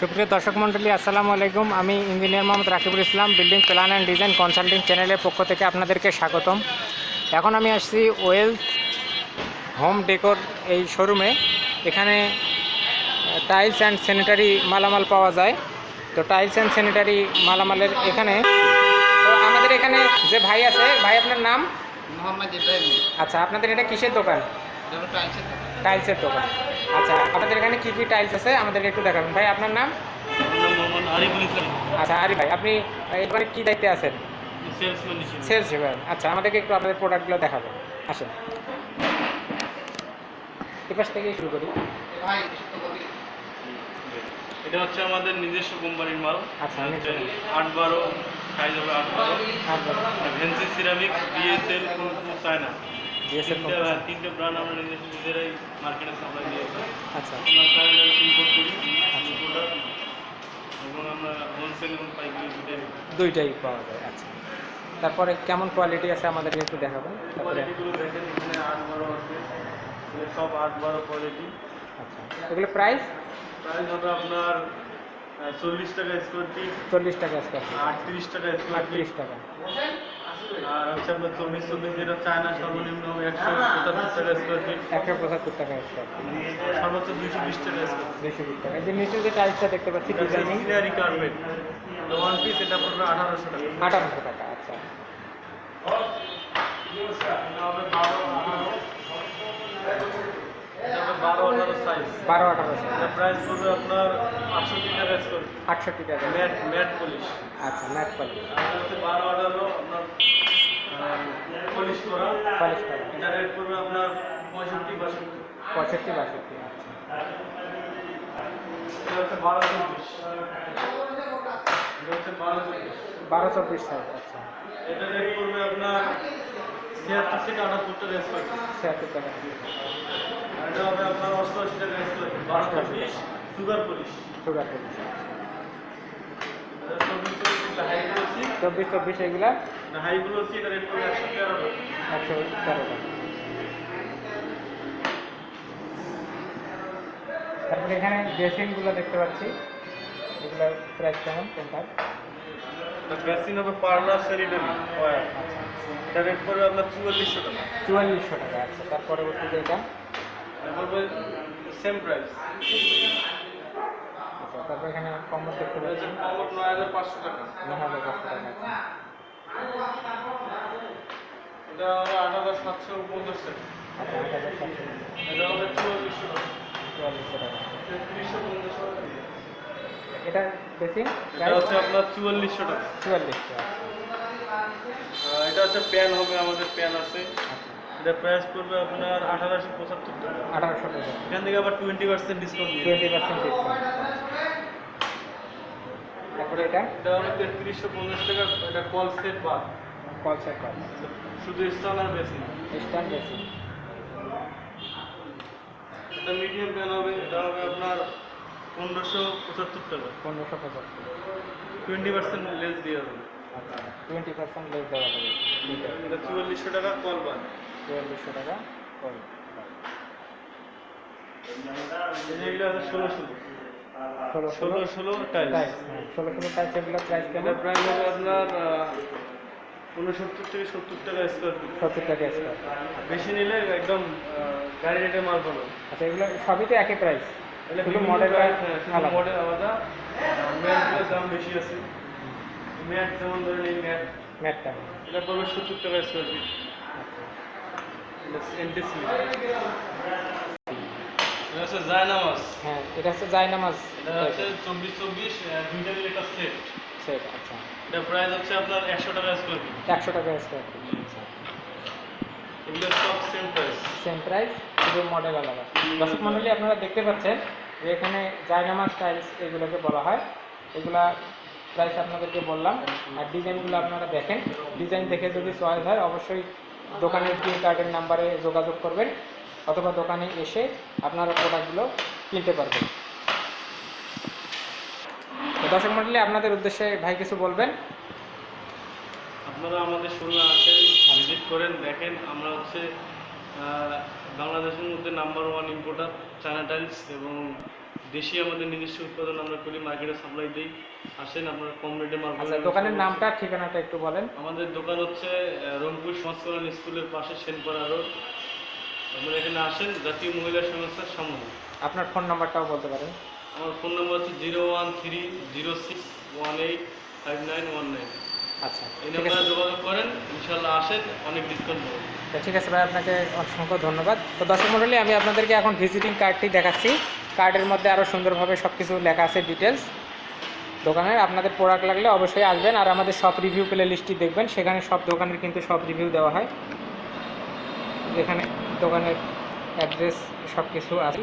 সুপ্রিয় দর্শক মণ্ডলী আসসালামু আলাইকুম। আমি engineer Mohammad Rakibul Islam building plan and design consulting চ্যানেলের পক্ষ থেকে আপনাদেরকে স্বাগতম। এখন আমি আসছি ওয়েলথ হোম ডেকোর এই শোরুমে। এখানে টাইলস অ্যান্ড স্যানিটারি মালামাল পাওয়া যায়। তো টাইলস অ্যান্ড স্যানিটারি মালামালের এখানে তো আমাদের এখানে যে ভাই আছে ভাই আপনার নাম? মোহাম্মদ ইব্রাহিম। আচ্ছা আপনাদের এটা কিসের দোকান। টাইলসের দোকান। আচ্ছা আপনাদের এখানে কী কী টাইলস আছে? আমাদেরকে একটু দেখাবেন। ভাই আপনার নাম? আচ্ছা আরি ভাই আপনি এবারে কী দায়িত্বে আছেন? সেলস আচ্ছা আমাদেরকে একটু আপনাদের প্রোডাক্টগুলো দেখাবেন। আসেন। এপাশ থেকেই শুরু করি। এটা হচ্ছে আমাদের নিজস্ব কোম্পানির মাল। আচ্ছা। আট বারো সাইজ হবে আট বারো। ভেন্সি সিরামিক বিএসএল চায়না তিনটে ব্র্যান্ড আমরা নিজেরাই মার্কেটে সাপ্লাই আচ্ছা। ইম্পোর্ট করি প্রোডাক্ট এবং আমরা হোলসেল এবং পাইকারি দুটোই দুইটাই পাওয়া যায় আচ্ছা। তারপরে কেমন কোয়ালিটি আছে আমাদেরকে একটু দেখাবেন? তারপরে কোয়ালিটিগুলো দেখেন এখানে আট বারো আছে। সব আট বারো কোয়ালিটি আচ্ছা। এগুলো প্রাইস প্রাইস হবে আপনার চল্লিশ টাকা স্কোয়ার ফিট চল্লিশ টাকা স্কোয়ার ফিট আটত্রিশ টাকা স্কোয়ার ফিট আটত্রিশ টাকা। আর হচ্ছে আপনার চব্বিশ যেটা চায়না সর্বনিম্ন একশো পঁচাত্তর টাকা স্কোয়ার ফিট একশো পঁচাত্তর টাকা স্কোয়ার সর্বোচ্চ দুইশো বিশ টাকা স্কোয়ার বিশ টাকা। যে নিচে যে টাইলসটা দেখতে পাচ্ছি ডিজাইনিং কার্পেট ওয়ান পিস এটা পড়বে আঠারোশো টাকা। আঠারোশো টাকা আচ্ছা। বারো আঠারো এটা বারো আঠারো সাইজ প্রাইস পড়বে আপনার আটষট্টি টাকা স্কোয়ার আটষট্টি টাকা। ম্যাট ম্যাট পলিশ আচ্ছা ম্যাট আর হচ্ছে বারো আঠারো আপনার পলিশ করা। পলিশ টাকা এটা রেট পড়বে আপনার পঁয়ষট্টি বাষট্টি। পঁয়ষট্টি বাষট্টি আচ্ছা। এটা হচ্ছে বারো চব্বিশ। এটা হচ্ছে বারো চব্বিশ। বারো চব্বিশ সাইজ আচ্ছা। এটা রেট পড়বে আপনার ছিয়াত্তর থেকে আটাত্তর টাকা স্কোয়ার ছিয়াত্তর টাকা এটা হবে আপনার অষ্টআশি টাকা স্কোয়ার বারো চব্বিশ সুগার পলিশ সুগার চব্বিশ এটা চব্বিশ চব্বিশ হাই গ্লোসি চব্বিশ চব্বিশ এগুলা এটা হাই গ্লোসি এটা রেট পড়বে একশো তেরো একশো তেরো তারপরে এখানে ড্রেসিংগুলো দেখতে পাচ্ছি। এগুলো প্রাইস কেমন? কোনটা এটা বেসিন হবে এটা রেট পড়বে আপনার চুয়াল্লিশশো টাকা। চুয়াল্লিশশো টাকা আচ্ছা তার পরবর্তীতে এটা? সেম প্রাইস আচ্ছা তারপর এখানে কমর দেখতে পাচ্ছি হচ্ছে নয় হাজার পাঁচশো টাকা। নয় হাজার পাঁচশো টাকা আছে এটা হবে আট হাজার সাতশো পঞ্চাশ টাকা আট হাজার সাতশো এটা হবে চুয়াল্লিশশো টাকা। চুয়াল্লিশশো টাকা। তেত্রিশশো পঞ্চাশ টাকা এটা বেশি? এটা হচ্ছে আপনার চুয়াল্লিশশো টাকা। চুয়াল্লিশশো এটা হচ্ছে প্যান হবে আমাদের প্যান আছে। এটা প্রাইস পড়বে আপনার আঠারোশো পঁচাত্তর টাকা। আঠারোশো টাকা। এখান থেকে আবার twenty percent discount twenty percent discount. তারপরে এটা? এটা তেত্রিশশো পঞ্চাশ টাকা এটা কল সেট বা কল কল শুধু স্টল আর বেশি স্ট্যান্ড বেশি। এটা মিডিয়াম প্যান হবে এটা হবে আপনার পনেরোশো পঁচাত্তর টাকা। পনেরোশো পঁচাত্তর। টোয়েন্টি পার্সেন্ট লেস দিয়ে হবে আচ্ছা টোয়েন্টি পার্সেন্ট লেস দেওয়া হবে এটা চুয়াল্লিশশো টাকা কল বান চুয়াল্লিশশো টাকা কল আছে ষোলো ষোলো। ষোলো ষোলো ষোলো টাইলস টাইস এগুলো প্রাইস কেমন? প্রাইস হবে আপনার উনসত্তর থেকে সত্তর টাকা স্কোয়ার ফিট সত্তর টাকা স্কোয়ার বেশি নিলে একদম গাড়ি রেটে মাল পাবে আচ্ছা এগুলো সবই তো একই প্রাইস শুধু মডেল price, হ্যাঁ, আলাদা। মডেল আলাদা ম্যাটগুলোর দাম বেশি আছে। ম্যাট যেমন ধরেন এই ম্যাট ম্যাটটা এটা পড়বে সত্তর টাকা স্কোয়ার ফিট এটা হচ্ছে জায়নামাজ। হ্যাঁ এটা হচ্ছে জায়নামাজ। এটা হচ্ছে চব্বিশ চব্বিশ দুইটা একটা সেট সেট আচ্ছা। এটা প্রাইস হচ্ছে আপনার একশো টাকা স্কোয়ার ফিট একশো টাকা স্কোয়ার ফিট এগুলো সব সেম প্রাইস সেম প্রাইস শুধু মডেল আলাদা। দর্শক মণ্ডলী আপনারা দেখতে পাচ্ছেন যে এখানে জায়নামাজ টাইলস এগুলোকে বলা হয়। এগুলা প্রাইস আপনাদেরকে বললাম। আর ডিজাইনগুলো আপনারা দেখেন। ডিজাইন দেখে যদি চয়েস হয় অবশ্যই দোকানের গ্রিন কার্ডের নাম্বারে যোগাযোগ করবেন। অথবা দোকানে এসে আপনারা প্রোডাক্টগুলো কিনতে পারবেন। দর্শক মণ্ডলী আপনাদের উদ্দেশ্যে ভাই কিছু বলবেন? আপনারা আমাদের শোরুমে আসেন ভিজিট করেন দেখেন আমরা হচ্ছে বাংলাদেশের মধ্যে number one importer China tiles এবং দেশি আমাদের নিজস্ব উৎপাদন আমরা করি মার্কেটে সাপ্লাই দিই। আসেন আপনারা কম রেটে মাল আচ্ছা দোকানের নামটা ঠিকানাটা একটু বলেন। আমাদের দোকান হচ্ছে রংপুর সমাজকল্যাণ স্কুলের পাশে সেনপাড়া রোড আপনারা এখানে আসেন জাতীয় মহিলা সংস্থার সামনে। আপনার ফোন নাম্বারটাও বলতে পারেন। আমার ফোন নম্বর হচ্ছে zero one three zero six one eight five nine one nine. আচ্ছা এই নাম্বারে যোগাযোগ করেন ইনশাল্লাহ আসেন অনেক ডিসকাউন্ট পাবেন। তো ঠিক আছে ভাই আপনাকে অসংখ্য ধন্যবাদ। তো দর্শক মণ্ডলী আমি আপনাদেরকে এখন ভিজিটিং কার্ডটি দেখাচ্ছি। কার্ডের মধ্যে আরও সুন্দরভাবে সব কিছু লেখা আছে ডিটেলস দোকানের আপনাদের প্রোডাক্ট লাগলে অবশ্যই আসবেন আর আমাদের সব রিভিউ প্লে লিস্টটি দেখবেন। সেখানে সব দোকানের কিন্তু সব রিভিউ দেওয়া হয়। যেখানে দোকানের অ্যাড্রেস সব কিছু আছে।